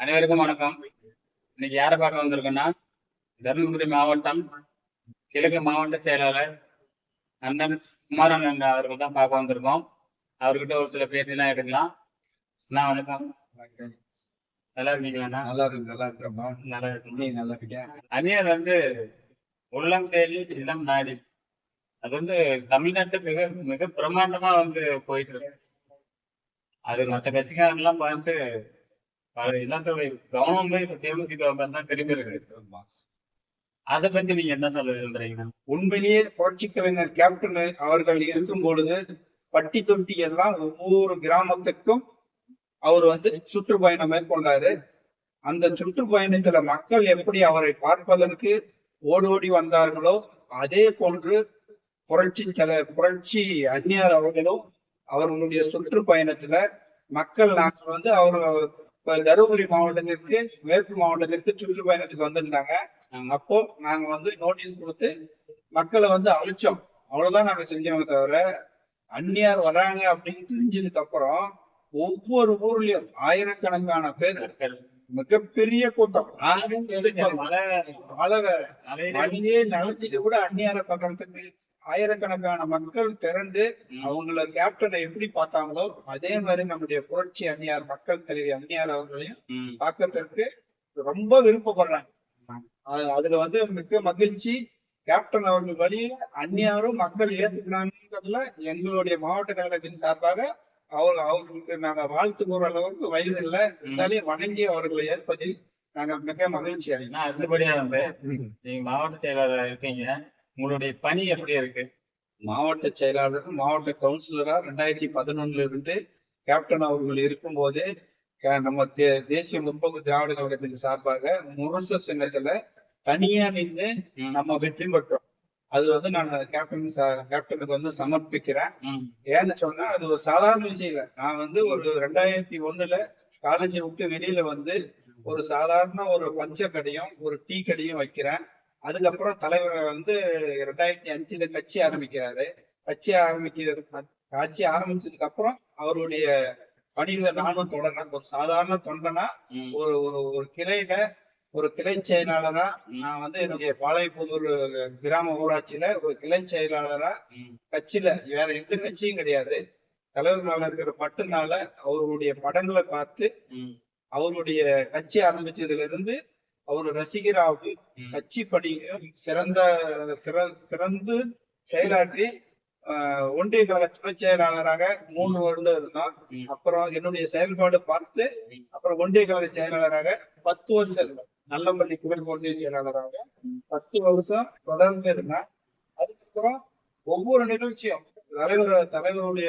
அனைவருக்கும் வணக்கம். இன்னைக்கு யாரை பார்க்க வந்திருக்கோம்னா தருமபுரி மாவட்டம் கிழக்கு மாவட்ட செயலாளர் அண்ணன் குமாரன் அண்ணன் அவர்கள் தான் பார்க்க வந்திருக்கோம். அவர்கிட்ட ஒரு சில பேட்டிலாம் எடுக்கலாம். அண்ணா வணக்கம். நல்லா இருக்கீங்களாண்ணா நல்லா இருக்கு நல்லா இருக்கிறோமா நல்லா இருக்கு நீ நல்லா இருக்கியா? அந்நியர் வந்து உள்ளம் தேடி இளம் நாடி. அது வந்து தமிழ்நாட்டு மிக மிக பிரம்மாண்டமா வந்து போயிட்டு இருக்கு. அது மற்ற கட்சிக்காரெல்லாம் பார்த்து பல இனத்தோட கவனம் போய் இப்ப தேமுதிக தான் திரும்பி இருக்கு. ஆமா. அதை பத்தி நீங்க என்ன சொல்ல விரும்புறீங்க? உண்மையிலேயே புரட்சி கலைஞர் கேப்டன் அவர்கள் இருக்கும் பொழுது பட்டி தொட்டி எல்லாம் ஒவ்வொரு கிராமத்துக்கும் அவர் வந்து சுற்றுப்பயணம் மேற்கொண்டாரு. அந்த சுற்றுப்பயணத்துல மக்கள் எப்படி அவரை பார்ப்பதற்கு ஓடி ஓடி வந்தார்களோ அதே போன்று புரட்சி தலை புரட்சி அந்நியார் அவர்களும் அவர்களுடைய சுற்றுப்பயணத்துல மக்கள் நாங்கள் வந்து அவர் இப்ப தருமபுரி மாவட்டத்திற்கு மேற்கு மாவட்டத்திற்கு சுற்றுப்பயணத்துக்கு வந்திருந்தாங்க. அப்போ நாங்க வந்து நோட்டீஸ் கொடுத்து மக்களை வந்து அழைச்சோம். அவ்வளவுதான் நாங்க செஞ்சோமே தவிர அந்நியார் வராங்க அப்படின்னு தெரிஞ்சதுக்கு அப்புறம் ஒவ்வொரு ஊர்லயும் ஆயிரக்கணக்கான பேர் மிகப்பெரிய கூட்டம். மழை வேற. மழையே நனைஞ்சிட்டு கூட அந்நியார பாக்குறதுக்கு ஆயிரக்கணக்கான மக்கள் திரண்டு அவங்கள கேப்டனை எப்படி பார்த்தாங்களோ அதே மாதிரி நம்முடைய புரட்சி அந்நியார் மக்கள் தலைவி அந்நியார் அவர்களையும் ம், பார்க்கறதுக்கு ரொம்ப விருப்பப்படுறாங்க. அது- அதுல வந்து மிக்க மகிழ்ச்சி. கேப்டன் அவர்கள் வழியில அந்நியாரும் மக்கள் ஏத்துக்கிறாங்கிறதுல எங்களுடைய மாவட்ட கழகத்தின் சார்பாக அவர் அவர்களுக்கு நாங்க வாழ்த்து கூற அளவுக்கு வயது இல்லை. இருந்தாலும் வணங்கி அவர்களை ஏற்பதில் நாங்கள் மிக மகிழ்ச்சி அடைகிறோம். நீங்க மாவட்ட செயலாளர் இருக்கீங்க. உங்களுடைய பணி எப்படி இருக்கு? மாவட்ட செயலாளர் மாவட்ட கவுன்சிலரா ரெண்டாயிரத்தி பதினொன்னுல இருந்து கேப்டன் அவர்கள் இருக்கும்போது நம்ம தே- தேசிய முற்போக்கு திராவிட கழகத்தின் சார்பாக முரச சின்னத்துல தனியா நின்று நம்ம வெற்றி பெற்றோம். அது வந்து நான் கேப்டன் கேப்டனுக்கு வந்து சமர்ப்பிக்கிறேன். ஏன்னு சொன்னா அது ஒரு சாதாரண விஷயம் இல்லை. நான் வந்து ஒரு ரெண்டாயிரத்தி ஒண்ணுல காலேஜை விட்டு வெளியில வந்து ஒரு சாதாரண ஒரு பஞ்சர் கடையும் ஒரு டீ கடையும் வைக்கிறேன். அதுக்கப்புறம் தலைவர் வந்து ரெண்டாயிரத்தி அஞ்சுல கட்சி ஆரம்பிக்கிறாரு. கட்சி ஆரம்பிக்க கட்சி ஆரம்பிச்சதுக்கு அப்புறம் அவருடைய பணிகளை நானும் தொடர்றேன். ஒரு சாதாரண தொண்டனா ஒரு ஒரு ஒரு கிளையில ஒரு கிளை செயலாளரா நான் வந்து என்னுடைய பாளையப்புதூர் கிராம ஊராட்சியில ஒரு கிளை செயலாளரா கட்சியில வேற எந்த கட்சியும் கிடையாது. தலைவர் மேல இருக்கிற பட்டுனால அவருடைய படங்களை பார்த்து அவருடைய கட்சி ஆரம்பிச்சதுல இருந்து அவர் ரசிகராக ம். கட்சி பணியும் சிறந்த சிற- சிறந்து செயலாற்றி ஒன்றிய கழக துணை செயலாளராக மூன்று வருடம் இருந்தோம் ம். அப்புறம் என்னுடைய செயல்பாடு பார்த்து அப்புறம் ஒன்றிய கழக செயலாளராக பத்து வருஷம் இருந்தேன். நல்லம்பள்ளி குரல் ஒன்றிய செயலாளராக பத்து வருஷம் தொடர்ந்து இருந்தேன். அதுக்கப்புறம் ஒவ்வொரு நிகழ்ச்சியும் தலைவர் தலைவருடைய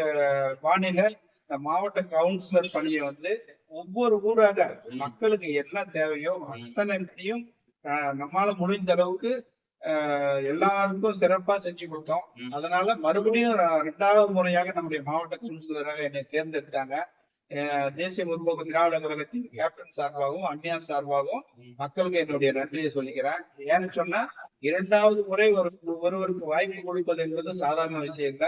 இந்த மாவட்ட கவுன்சிலர் பணியை வந்து ஒவ்வொரு ஊராக மக்களுக்கு என்ன தேவையோ அத்தனைத்தையும் ஆஹ், நம்மால முடிந்த அளவுக்கு எல்லாருக்கும் சிறப்பா செஞ்சு கொடுத்தோம். அதனால மறுபடியும் இரண்டாவது முறையாக நம்முடைய மாவட்ட கவுன்சிலராக என்னை தேர்ந்தெடுத்தாங்க. தேசிய முற்போக்கு திராவிட கழகத்தின் கேப்டன் சார்பாகவும் அந்நியார் சார்பாகவும் மக்களுக்கு என்னுடைய நன்றியை சொல்லிக்கிறேன். ஏன்னு சொன்னா இரண்டாவது முறை ஒரு ஒருவருக்கு வாய்ப்பு கொடுப்பது என்பது சாதாரண விஷயம் இல்ல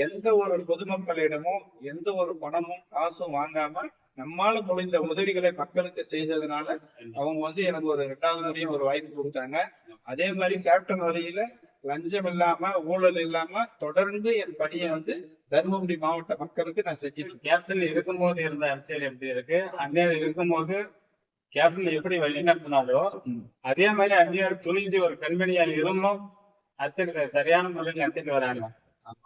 எந்த ஒரு பொதுமக்களிடமும் எந்த ஒரு பணமும் காசும் வாங்காம நம்மால முடிந்த உதவிகளை மக்களுக்கு செய்ததுனால அவங்க வந்து எனக்கு ஒரு ரெண்டாவது முறையும் ஒரு வாய்ப்பு கொடுத்தாங்க. அதே மாதிரி கேப்டன் வழியில லஞ்சம் இல்லாம ஊழல் இல்லாம தொடர்ந்து என் பணியை வந்து தருமபுரி மாவட்ட மக்களுக்கு நான் செஞ்சுட்டு கேப்டன் இருக்கும்போது இருந்த அரசியல் எப்படி இருக்கு? அந்நியார் இருக்கும்போது கேப்டன் எப்படி வழி நடத்தினாரோ அதே மாதிரி அந்நியார் துணிஞ்சு ஒரு பெண்மணியா இருந்தும் அரசியல் சரியான முறையில் நடத்திட்டு வராங்க.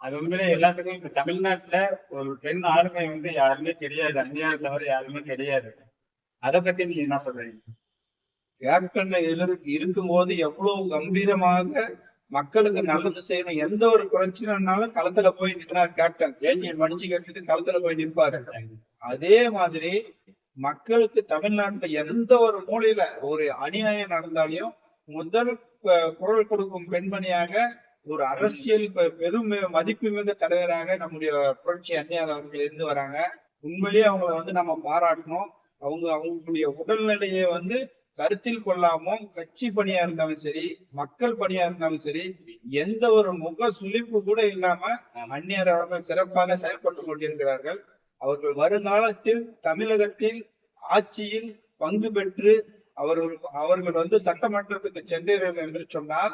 அது உண்மையிலே எல்லாத்துக்கும் இப்ப தமிழ்நாட்டுல ஒரு பெண் ஆளுமை வந்து யாருமே கிடையாது அந்நியார் தவிர யாருமே கிடையாது. அதை பத்தி நீங்க என்ன சொல்றீங்க? கேப்டன் இருக்கும்போது எவ்வளவு கம்பீரமாக மக்களுக்கு நல்லது செய்யணும் எந்த ஒரு பிரச்சனைனாலும் களத்துல போய் நிற்கிறார் கேப்டன். வேட்டியை மடிச்சு கட்டிட்டு களத்துல போய் நிற்பாரு. அதே மாதிரி மக்களுக்கு தமிழ்நாட்டுல எந்த ஒரு மூலையில ஒரு அநியாயம் நடந்தாலையும் முதல் குரல் கொடுக்கும் பெண்மணியாக ஒரு அரசியல் பெரும் மதிப்புமிகு தலைவராக நம்முடைய புரட்சி அந்நியார் அவர்கள் இருந்து வராங்க. உண்மையிலேயே அவங்கள வந்து நம்ம பாராட்டணும். அவங்க அவங்களுடைய உடல்நிலையை வந்து கருத்தில் கொள்ளாம கட்சி பணியா இருந்தாலும் சரி மக்கள் பணியா இருந்தாலும் சரி எந்த ஒரு முக சுளிப்பு கூட இல்லாம அந்நியர் அவர்கள் சிறப்பாக செயல்பட்டு கொண்டிருக்கிறார்கள். அவர்கள் வருங்காலத்தில் தமிழகத்தில் ஆட்சியில் பங்கு பெற்று அவர்கள் அவர்கள் வந்து சட்டமன்றத்துக்கு சென்றீர்கள் என்று சொன்னால்.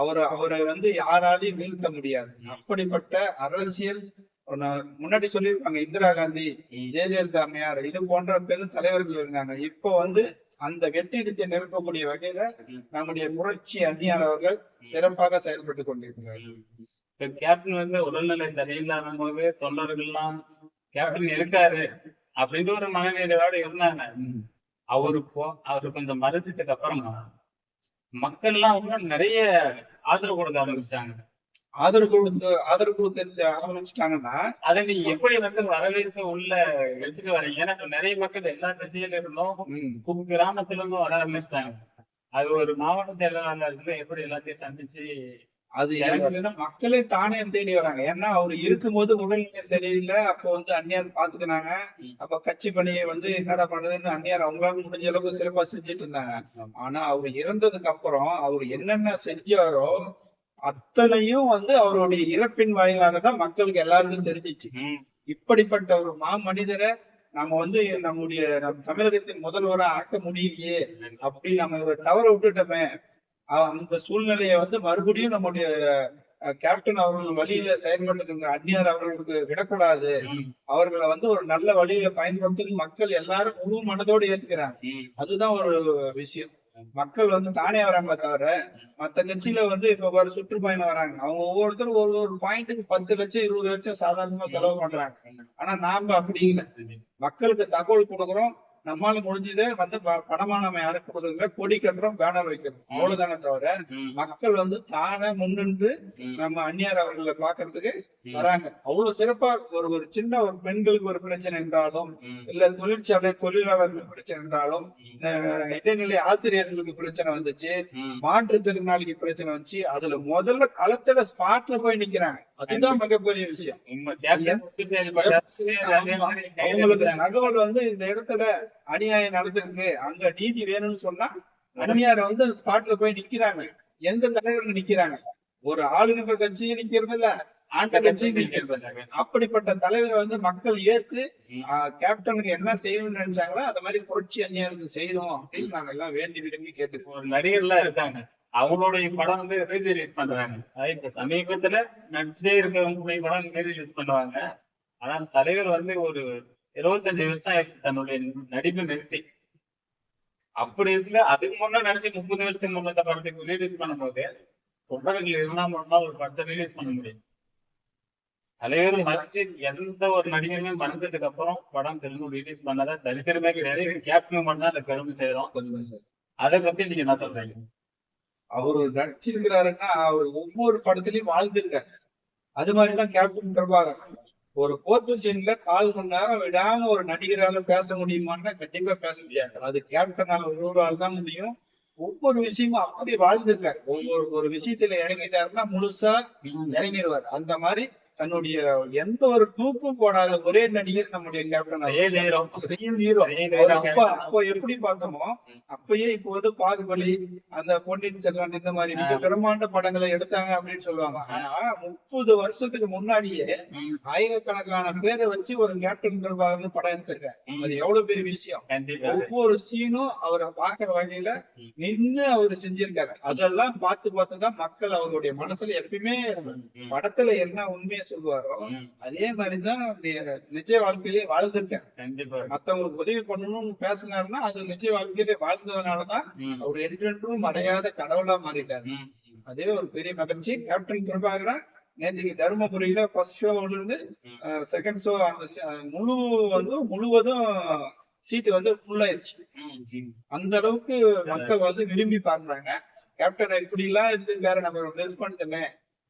அவர் அவரை வந்து யாராலையும் வீழ்த்த முடியாது. அப்படிப்பட்ட அரசியல் முன்னாடி சொல்லியிருப்பாங்க இந்திரா காந்தி. ஜெயலலிதா அம்மையார் இது போன்ற பெரும் தலைவர்கள் இருந்தாங்க. இப்போ வந்து அந்த வெற்றிடத்தை நிரப்பக்கூடிய வகையில. நம்முடைய புரட்சி அந்நியார் அவர்கள் சிறப்பாக செயல்பட்டு கொண்டிருக்கிறார். இப்ப கேப்டன் வந்து உடல்நிலை சரியில்லாத போது தொண்டர்கள்லாம் கேப்டன் இருக்காரு அப்படின்ற ஒரு மனநிலையோட இருந்தாங்க. அவரு போ அவரு கொஞ்சம் மறைச்சதுக்கு அப்புறமா மக்கள்லாம் இன்னும் நிறைய ஆதரவு கொடுக்க ஆரம்பிச்சிட்டாங்க. ஆதரவு கொடுத்து ஆதரவு கொடுக்க ஆரம்பிச்சிட்டாங்கன்னா அதை நீங்க எப்படி வந்து வரவேற்று உள்ள எடுத்துட்டு வரீங்க ஏன்னா நிறைய மக்கள் எல்லா திசையில இருந்தும் கு- கிராமத்துல இருந்தும் வர ஆரம்பிச்சிட்டாங்க. அது ஒரு மாவட்ட செயலாளர்ல இருந்து எப்படி எல்லாத்தையும் சந்திச்சு அது மக்களே தானே தேடி வராங்க. ஏன்னா அவர் இருக்கும்போது உடல்நிலை சரியில்லை அப்போ வந்து அந்நியார் பாத்துக்கினாங்க. ம். அப்ப கட்சி பணியை வந்து என்னடா பண்றதுன்னு அந்நியார் அவங்களால முடிஞ்ச அளவுக்கு சிறப்பா செஞ்சுட்டு இருந்தாங்க. ஆனா அவர் இறந்ததுக்கு அப்புறம் அவர் என்னென்ன செஞ்சாரோ அத்தனையும் வந்து அவருடைய இறப்பின் வாயிலாக தான் மக்களுக்கு எல்லாருக்கும் தெரிஞ்சிச்சு. ம், இப்படிப்பட்ட ஒரு மாமனிதரை நம்ம வந்து நம்முடைய நம் தமிழகத்தின் முதல்வரா ஆக்க முடியலையே அப்படி நம்ம ஒரு தவற விட்டுட்டோமே. அந்த சூழ்நிலையை வந்து மறுபடியும் நம்முடைய கேப்டன் அவர்கள் வழியில செயல்பட்டு அந்நியார் அவர்களுக்கு விடக்கூடாது. அவர்களை வந்து ஒரு நல்ல வழியில பயன்படுத்தி மக்கள் எல்லாரும் முழு மனதோடு ஏத்துக்கிறாங்க. அதுதான் ஒரு விஷயம். மக்கள் வந்து தானே வராங்களே தவிர மத்த கட்சியில வந்து இப்ப ஒரு சுற்றுப்பயணம் வராங்க. அவங்க ஒவ்வொருத்தரும் ஒரு ஒரு பாயிண்ட்டுக்கு பத்து லட்சம் இருபது லட்சம் சாதாரணமா செலவு பண்றாங்க. ஆனா நாம அப்படி இல்லை. மக்களுக்கு தகவல் கொடுக்குறோம். நம்மால முடிஞ்சதை வந்து பணமா நம்ம யாருக்கு கொடுக்கல கொடி கட்டுறோம் பேனர் வைக்கிறோம் அவ்வளவுதானே தவிர மக்கள் வந்து தானே முன்னின்று நம்ம அந்நியார் அவர்களை பாக்குறதுக்கு வராங்க. அவ்வளவு சிறப்பா ஒரு ஒரு சின்ன ஒரு பெண்களுக்கு ஒரு பிரச்சனை என்றாலும் இல்ல தொழிற்சாலை தொழிலாளர்களுக்கு பிரச்சனை என்றாலும் இடைநிலை ஆசிரியர்களுக்கு பிரச்சனை வந்துச்சு. மாற்றுத்திறனாளிக்கு பிரச்சனை வந்துச்சு. அதுல முதல்ல களத்துல ஸ்பாட்ல போய் நிக்கிறாங்க. அதுதான் மிகப்பெரிய விஷயம். அவங்களுக்கு. தகவல் வந்து இந்த இடத்துல அநியாயம் நடந்திருக்கு. அங்க நீதி வேணும்னு சொன்னா அந்நியார் வந்து ஸ்பாட்ல போய் நிக்கிறாங்க. எந்த தலைவர்கள் நிக்கிறாங்க? ஒரு ஆளுநர் கட்சியும் நிக்கிறது இல்ல ஆண்ட கட்சியும் நிக்கிறது இல்ல. அப்படிப்பட்ட தலைவரை வந்து மக்கள். ஆஹ், கேப்டனுக்கு என்ன செய்யணும்னு நினைச்சாங்களோ அந்த மாதிரி புரட்சி அந்நியாருக்கு செய்யணும் அப்படின்னு நாங்க எல்லாம் வேண்டி விரும்பி கேட்டுக்கோம் ஒரு நடிகர்லாம் இருக்காங்க. அவங்களுடைய படம் வந்து ரீரிலீஸ் பண்றாங்க. அதாவது இப்ப சமீபத்துல நடிச்சுட்டே இருக்கிறவங்களுடைய படம் ரீரிலீஸ் பண்ணுவாங்க. ஆனா தலைவர் வந்து ஒரு இருபத்தஞ்சு வருஷம் ஆயிடுச்சு தன்னுடைய நடிப்பை நிறுத்தி. அப்படி இருந்து அதுக்கு முன்னே நடிச்சு முப்பது வருஷத்துக்கு முன்னத்த படத்துக்கு ரிலீஸ் பண்ணும்போது தொண்டர்கள் இருந்தா மட்டும்தான் ஒரு படத்தை ரிலீஸ் பண்ண முடியும். தலைவர் மறைச்சு எந்த ஒரு நடிகருமே மறைச்சதுக்கு அப்புறம் படம் திரும்ப ரிலீஸ் பண்ணதா சரித்திரமே கிடையாது. கேப்டன் மட்டும் தான் அந்த பெருமை செய்யறோம். அதை பத்தி நீங்க என்ன சொல்றீங்க? அவரு நடிச்சிருக்கிறாருன்னா அவர் ஒவ்வொரு படத்துலயும் வாழ்ந்திருக்காரு. அது மாதிரிதான் கேப்டன் பிரபாகர். ஒரு கோர்ட்டு சீன்ல கால் மணி நேரம் விடாம ஒரு நடிகரால பேச முடியுமான்னா கண்டிப்பா பேச முடியாது. அது கேப்டனால ஒருவரால் தான் முடியும். ஒவ்வொரு விஷயமும் அப்படி வாழ்ந்திருக்காரு. ஒவ்வொரு ஒரு விஷயத்துல இறங்கிட்டாருன்னா முழுசா இறங்கிடுவார் அந்த மாதிரி தன்னுடைய எந்த ஒரு டூப்பும் போடாத ஒரே நடிகர் நம்முடைய கேப்டன் அப்பா. அப்போ எப்படி பார்த்தோமோ அப்பயே இப்போ வந்து பாகுபலி அந்த பொன்னியின் செல்வன் இந்த மாதிரி மிக. பிரம்மாண்ட படங்களை எடுத்தாங்க அப்படின்னு சொல்லுவாங்க. ஆனா முப்பது வருஷத்துக்கு முன்னாடியே ஆயிரக்கணக்கான பேரை வச்சு ஒரு கேப்டன் பிரபாகர்னு படம் எடுத்திருக்காரு. அது எவ்வளவு பெரிய விஷயம்? ஒவ்வொரு சீனும் அவரை பாக்குற வகையில ம். நின்னு அவர் செஞ்சிருக்காரு. அதெல்லாம் பார்த்து பார்த்து தான் மக்கள் அவருடைய மனசுல எப்பயுமே படத்துல என்ன உண்மையை சொல்லுவாரோ? அதே மாதிரிதான் நி- நிஜ வாழ்க்கையிலேயே வாழ்ந்திருக்காரு கண்டிப்பா. மத்தவங்களுக்கு உதவி பண்ணணும்னு பேசினாருன்னா அது நிஜ வாழ்க்கையிலே வாழ்ந்ததுனாலதான் அவர் என்றென்றும் மறையாத கடவுளா மாறிட்டாரு. அதே ஒரு பெரிய மகிழ்ச்சி. கேப்டன் பிரபாகரன் நேற்றுக்கு தருமபுரியில ஃபர்ஸ்ட் ஷோல இருந்து. செகண்ட் ஷோ முழு வந்து முழுவதும் சீட்டு வந்து ஃபுல் ஆயிடுச்சு. அந்த அளவுக்கு மக்கள் வந்து விரும்பி பாக்குறாங்க கேப்டன் இப்படி எல்லாம் இருந்திருக்காரு நம்ம மிஸ் பண்ணிட்டோமே.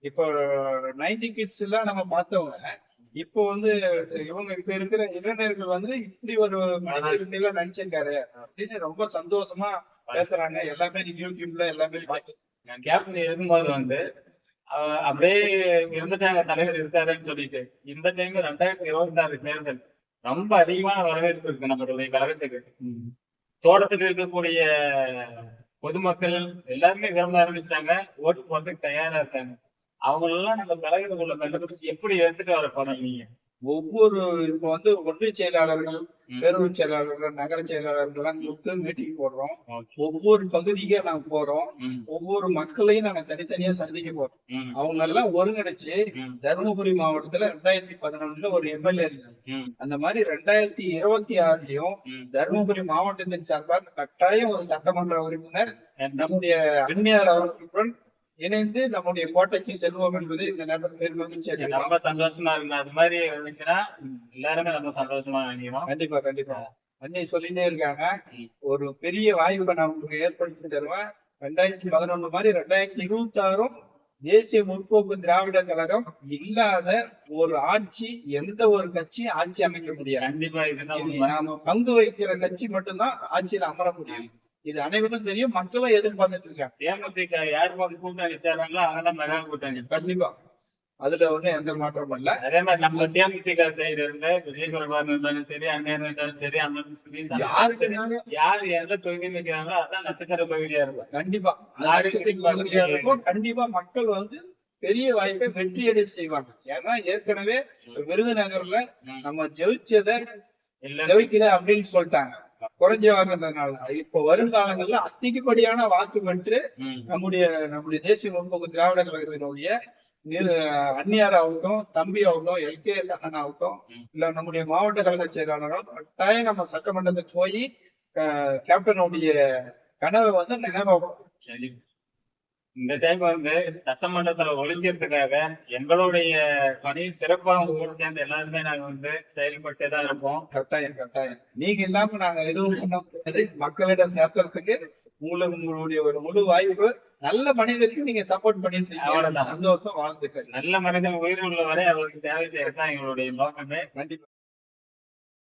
இப்போ நைன்டி கிட்ஸ் எல்லாம் நம்ம பார்த்தவங்க இப்போ வந்து இவங்க இப்ப இருக்கிற இளைஞர்கள் வந்து இப்படி ஒரு மனிதர்கள் எல்லாம் நடிச்சிருக்காரு அப்படின்னு ரொம்ப சந்தோஷமா பேசுறாங்க. எல்லாமே யூடியூப்ல எல்லாமே கேப்டன் இருக்கும்போது வந்து அப்படியே இருந்துட்டாங்க தலைவர் இருக்காருன்னு சொல்லிட்டு. இந்த டைம் ரெண்டாயிரத்தி இருபத்தி ஆறு தேர்தல் ரொம்ப அதிகமான வரவேற்பு இருக்கு நம்மளுடைய கழகத்துக்கு. தோட்டத்துக்கு இருக்கக்கூடிய பொதுமக்கள் எல்லாருமே விரும்ப ஆரம்பிச்சிட்டாங்க. ஓட்டு போறதுக்கு தயாரா இருக்காங்க. அவங்க எல்லாம் நம்ம கழகத்துக்குள்ள கண்டுபிடிச்சு எப்படி எடுத்துட்டு வர போறோம் நீங்க? ஒவ்வொரு இப்போ வந்து ஒன்றிய செயலாளர்கள். பேரூர் செயலாளர்கள் நகர செயலாளர்கள் எல்லாம் கூப்பிட்டு மீட்டிங் போடுறோம். ஒவ்வொரு பகுதிக்கு நாங்க போறோம். ஒவ்வொரு மக்களையும் நாங்க தனித்தனியா சந்திக்க போறோம். அவங்க எல்லாம் ஒருங்கிணைச்சு தருமபுரி மாவட்டத்துல ரெண்டாயிரத்தி பதினொன்னுல ஒரு எம்எல்ஏ ம், அந்த மாதிரி ரெண்டாயிரத்தி இருபத்தி ஆறுலயும். தருமபுரி மாவட்டத்தின் சார்பாக கட்டாயம் ஒரு சட்டமன்ற உறுப்பினர் நம்முடைய அந்நியார் அவர்களுடன் இணைந்து நம்முடைய கோட்டைக்கு செல்வோம் என்பது இந்த நேரத்தில் மகிழ்ச்சி ரொம்ப சந்தோஷமா இருக்கு அது மாதிரி இருந்துச்சுன்னா எல்லாருமே ரொம்ப சந்தோஷமா நினைக்கிறோம். கண்டிப்பா கண்டிப்பா. அண்ணி சொல்லிட்டே இருக்காங்க. ஒரு பெரிய வாய்ப்பை நான் உங்களுக்கு ஏற்படுத்தி தருவேன். ரெண்டாயிரத்தி பதினொன்னு மாதிரி ரெண்டாயிரத்தி இருபத்தி ஆறும் தேசிய முற்போக்கு திராவிட கழகம் இல்லாத ஒரு ஆட்சி எந்த ஒரு கட்சி ஆட்சி அமைக்க முடியாது. கண்டிப்பா. நாம பங்கு வைக்கிற கட்சி மட்டும்தான் ஆட்சியில அமர முடியும். இது அனைவரும் தெரியும் மக்களும் எதிர்பார்த்துட்டு இருக்காங்க. தேமுதிக யார் பக்கம் கூட்டணி சேர்றாங்களோ அவங்கதான் மெகா கூட்டணி கண்டிப்பா. அதுல ஒண்ணும் எந்த மாற்றமும் இல்ல. அதே மாதிரி நம்ம தேமுதிக சைடு இருந்து விஜய் குமார் இருந்தாலும் சரி அண்ணன் இருந்தாலும் சரி அண்ணன் யாருக்குனாலும் யார் எந்த தொகுதி நிற்கிறாங்களோ அதான் நட்சத்திர தொகுதியா இருக்கும். கண்டிப்பா. பகுதியா இருக்கும். கண்டிப்பா மக்கள் வந்து பெரிய வாய்ப்பை வெற்றியடை செய்வாங்க. ஏன்னா ஏற்கனவே விருதுநகர்ல. நம்ம ஜெயிச்சத ஜெயிக்கல அப்படின்னு சொல்லிட்டாங்க. குறைஞ்ச வாக்குறதுனால இப்ப வருங்காலங்கள்ல அதிகப்படியான வாக்கு பெற்று ம், நம்முடைய நம்முடைய தேசிய முற்போக்கு திராவிட கழகத்தினுடைய நிறு அந்நியார் ஆகட்டும் தம்பி ஆகட்டும் எல்கேஎஸ் அண்ணன் ஆகட்டும். இல்ல நம்முடைய மாவட்ட கழக செயலாளரும் கட்டாயம் நம்ம சட்டமன்றத்துக்கு போய் கேப்டனுடைய கனவை வந்து நினைவாகும். இந்த டைம் வந்து சட்டமன்றத்துல ஒழிக்கிறதுக்காக எங்களுடைய பணி சிறப்பா உங்க கூட சேர்ந்து எல்லாருமே நாங்க வந்து செயல்பட்டு தான் இருப்போம் கட்டாயம் கட்டாயம். நீங்க இல்லாம நாங்க எதுவும் பண்ண முடியாது. மக்களிடம் சேர்க்கறதுக்கு உங்களுக்கு உங்களுடைய ஒரு முழு வாய்ப்பு. நல்ல மனிதருக்கு நீங்க சப்போர்ட் பண்ணிட்டு. சந்தோஷம் வாழ்த்துக்கள். நல்ல மனிதன் உயிர் உள்ள வரை அவருக்கு சேவை செய்யறது தான் எங்களுடைய நோக்கமே. கண்டிப்பா.